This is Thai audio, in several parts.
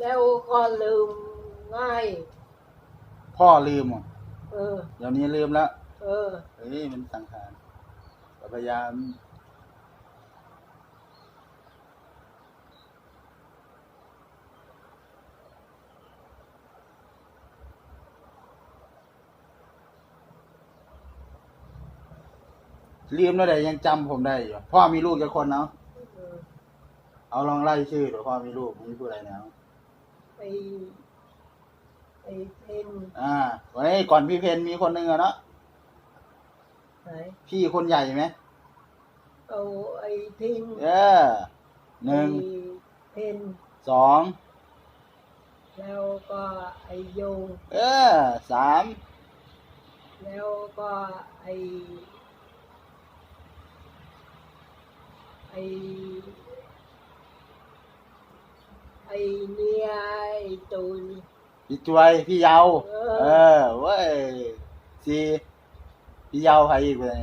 แล้วก็ลืมง่าย พ่อลืมอะเออ เดี๋ยวนี้ลืมแล้วเออ เฮ้ยมันสังขารก็พยายาม ลืมแล้วแต่ยังจำผมได้อยู่ พ่อมีลูกกี่คนเนาะ เออ เอาลองไล่ชื่อเดี๋ยวพ่อมีลูกมีผู้ใดแล้ว ไอไอเพนอ่าไว้ก่อนพี่เพนมีคนหนึ่งอะเนาะไหนพี่คนใหญ่ไหมเอาไอทิงเออหนึ่งไอเพนสองแล้วก็ไอโยงเออสามแล้วก็ไอไอไอเนี่ยไอ ตูน พี่จวย พี่เยาเออ เออเว้ยสี่พี่เยาใครอีกเลย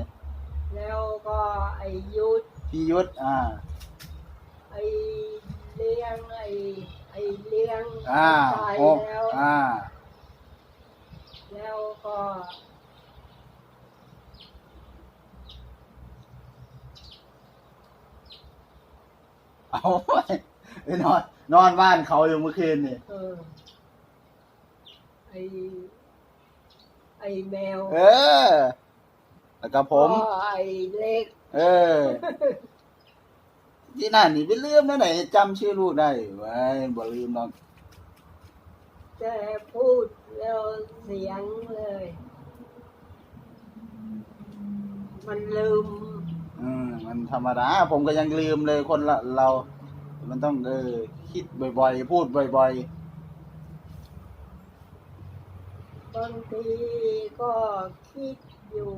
แล้วก็ไอยุทธพี่ยุทธอ่า ไอเลี้ยงไอไอเลี้ยงอ่าตายหกแล้ว อ่า แล้วก็เอาไว้ ไปนอนนอนบ้านเขาอยู่เมื่อคืนนี่เออ ไอไอแมวเออ แล้วก็ผม ก็ไอเล็ก เออ ที่นั่นนี่ไปลืมแล้วไหนจำชื่อลูกได้ไว้บ่ลืมหรอกแต่พูดแล้วเสียงเลย มันลืม อืมมันธรรมดาผมก็ยังลืมเลยคนละเรา มันต้องเออคิดบ่อยๆ พูดบ่อยบางทีก็คิดอยู่